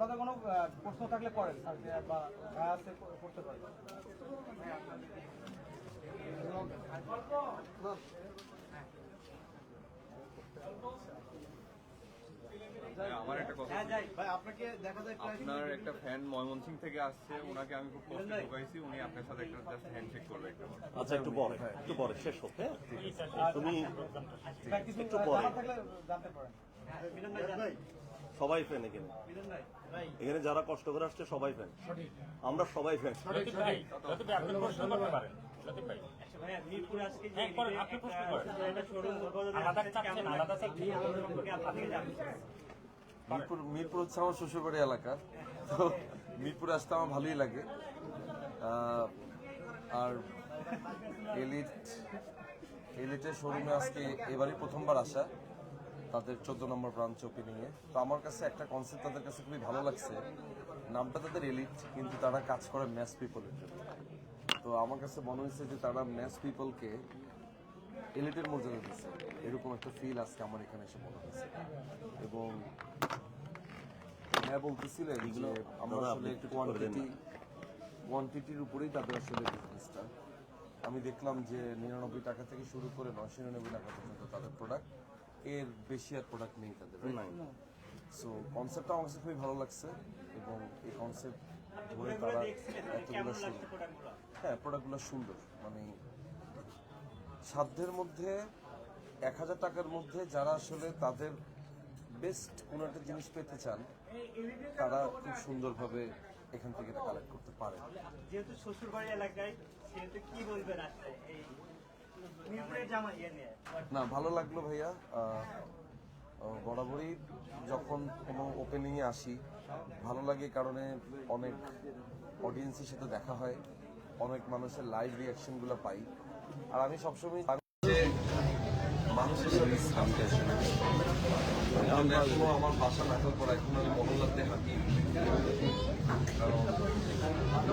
আপনাদের কোনো প্রশ্ন থাকলে করেন বা ভাইয়াতে করতে পারেন। হ্যাঁ, আমার একটা কথা আপনাকে দেখা যায় আপনার একটা ফ্যান ময়মনসিং থেকে আসছে ওনাকে আমি খুব কষ্ট ঢুকাইছি উনি আপনার সাথে একটা জাস্ট হ্যান্ডশেক করবে আচ্ছা একটু পরে একটু পরে শেষ হোক হ্যাঁ তুমি একটু পরে। জানতে পারেন। সবাই ফ্যান এখানে। এখানে যারা কষ্ট করে আসছে সবাই ফ্যান আমরা সবাই ফ্যান চাচ্ছেন মিরপুর মিরপুর হচ্ছে আমার শ্বশুরবাড়ি এলাকা। তো মিরপুরে আসতে আমার ভালোই লাগে। আর এলিট এলিটের শোরুমে আজকে এবারই প্রথমবার আসা। তাদের চোদ্দ নম্বর ব্রাঞ্চ ওপেনিংয়ে তো আমার কাছে একটা কনসেপ্ট তাদের কাছে খুবই ভালো লাগছে। নামটা তাদের এলিট কিন্তু তারা কাজ করে ম্যাস পিপলের জন্য। তো আমার কাছে মনে হয়েছে যে তারা ম্যাস পিপলকে এলিটের মর্যাদা দিচ্ছে এরকম একটা ফিল আজকে আমার এখানে এসে মনে হয়েছে। এবং হ্যাঁ বলতেছিলেন যে আমরা আসলে একটু কোয়ান্টিটি কোয়ান্টিটির উপরেই তাদের আসলে বিজনেসটা আমি দেখলাম যে নিরানব্বই টাকা থেকে শুরু করে নয়শো নিরানব্বই টাকা পর্যন্ত তাদের প্রোডাক্ট এর বেশি আর প্রোডাক্ট নেই তাদের সো কনসেপ্টটা আমার কাছে খুবই ভালো লাগছে এবং এই কনসেপ্ট ধরে তারা এতগুলো হ্যাঁ প্রোডাক্টগুলো সুন্দর। মানে সাধ্যের মধ্যে এক হাজার টাকার মধ্যে যারা আসলে তাদের বেস্ট কোনো একটা জিনিস পেতে চান তারা খুব সুন্দরভাবে এখান থেকে এটা কালেক্ট করতে পারে। যেহেতু শ্বশুরবাড়ি এলাকায় সেহেতু কি বলবেন আসলে এই না, ভালো লাগল ভাইয়া। বরাবরই যখন কোনো ওপেনিংয়ে আসি, ভালো লাগে কারণে অনেক অডিয়েন্সের সাথে দেখা হয়, অনেক মানুষের লাইভ রিয়াকশনগুলো পাই। আর আমি সবসময় মানুষের সাথে আমার বাসা নাটক করা এখন আমি মহল্লাতে হাঁটি কারণ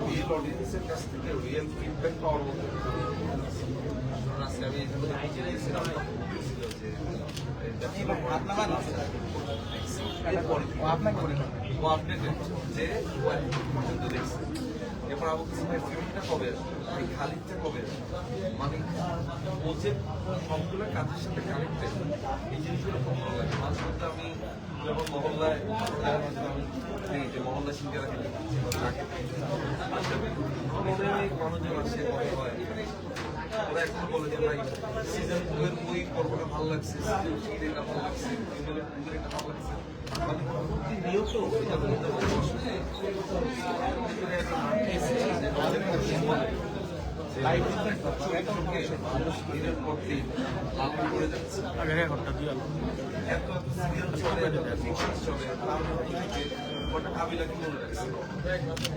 রিয়েল অডিয়েন্সের কাছ থেকে রিয়েল ফিডব্যাক পাওয়ার মতো কারণ আজকে আমি এখানে যখন গিয়েছিলাম তখন বলছিল যে এটা ছিল এরপরে আপনাকে বলে ও আপডেটেড যে পর্যন্ত দেখছে এরপর আবু কিছু ভাই কবে আসবে এই খালিদটা কবে মানে ও সবগুলো কাজের সাথে কানেক্টেড এই জিনিসগুলো খুব ভালো লাগে মাঝে মধ্যে আমি যখন মহল্লায় আমি মহল্লা সিঙ্গারা হয় মানুষজন আসে কথা হয় বলে যে, ভাই সিজন টু এর লাগছে সিজন ভালো লাগছে ফিমেলের টু চরিত্রকে মানুষ দিনের পর দিন করে যাচ্ছে এত এত সিরিয়াল চলে চলে একটা কাবিলাকে মনে রাখছে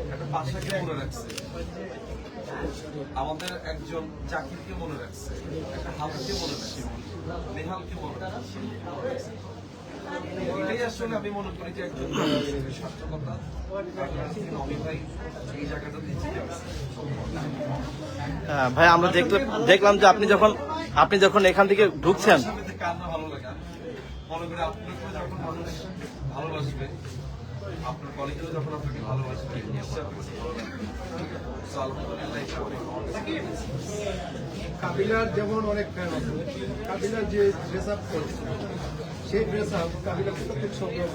একটা পাশাকে মনে রাখছে। আমাদের একজন চাকিরকে মনে রাখছে একটা হালকে মনে রাখছে নেহালকে মনে রাখছে। এটাই আসলে আমি মনে করি যে একজন সার্থকতা। ভাই হ্যাঁ, ভাই আমরা দেখলাম দেখলাম যে আপনি যখন আপনি যখন এখান থেকে ঢুকছেন ভালো লাগে। মনে করি আপনাকে যখন ভালোবাসবে। আপনার কলেজেও যখন আপনাকে ভালোবাসি অনেক কাবিলার যেমন অনেক ফ্যান আছে কাবিলার যে ড্রেস আপ করছে সেই ড্রেস আপ কাবিলার খুব সংগ্রহ